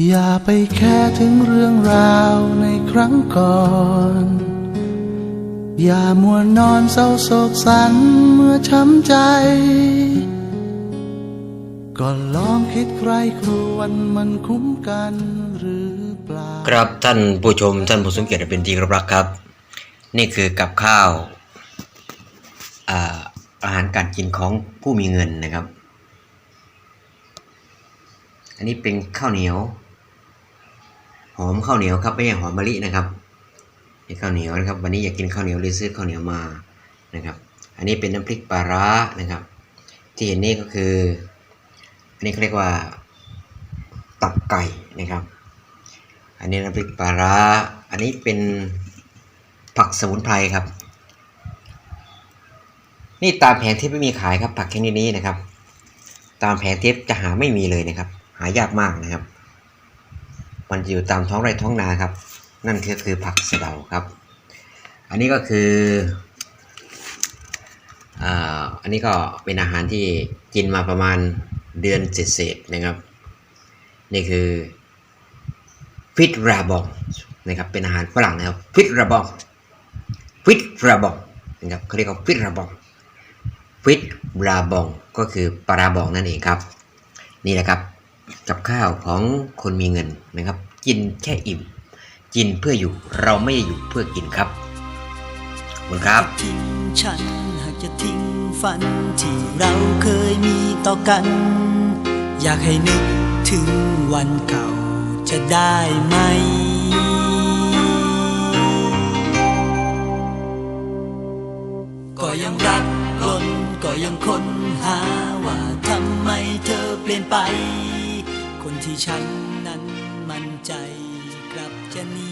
อย่าไปแค่ถึงเรื่องราวในครั้งก่อน อย่ามัวนอนเศร้าโศกสันเมื่อช้ำใจ ก็ลองคิดใครครวนมันคุ้มกันหรือเปล่า ครับท่านผู้ชมท่านผู้สังเกตเป็นที่รับรักครับ นี่คือกับข้าวอาอาหารการกินของผู้มีเงินนะครับ อันนี้เป็นข้าวเหนียว หอมข้าวเหนียวครับไม่ใช่หอมมะลินะครับนี่ข้าวเหนียวนะครับ วันนี้อยากกินข้าวเหนียวเลยซื้อข้าวเหนียวมานะครับ อันนี้เป็นน้ำพริกปลาร้านะครับ ที่เห็นนี่ก็คืออันนี้เขาเรียกว่าตับไก่นะครับ อันนี้น้ำพริกปลาร้า อันนี้เป็นผักสมุนไพรครับ นี่ตามแผงทิปไม่มีขายครับผักชนิดนี้นะครับ ตามแผงทิปจะหาไม่มีเลยนะครับ หายากมากนะครับ มันจะอยู่ตามท้องไร่ท้องนาครับ นั่นก็คือผักสะเดาครับ อันนี้ก็คืออ่าอันนี้ก็เป็นอาหารที่กินมาประมาณเดือนเศษๆนะครับ นี่คือฟิตราบองนะครับเป็นอาหารฝรั่งนะครับฟิตราบองฟิตราบองนะครับเขาเรียกว่าฟิตราบองฟิตราบองก็คือปลาร้าบองนั่นเองครับ นี่แหละครับ กับข้าวของคนมีเงินนะครับ กินแค่อิ่ม กินเพื่ออยู่เราไม่อยู่เพื่อกินครับขอบคุณครับทิ้งฉันหากจะทิ้งฝันที่เราเคยมีต่อกัน อยากให้นึกถึงวันเก่าจะได้ไหมก็ยังรักล้นก็ยังค้นหาว่าทำไมเธอเปลี่ยนไป ที่ฉันนั้นมั่นใจกลับจะหนี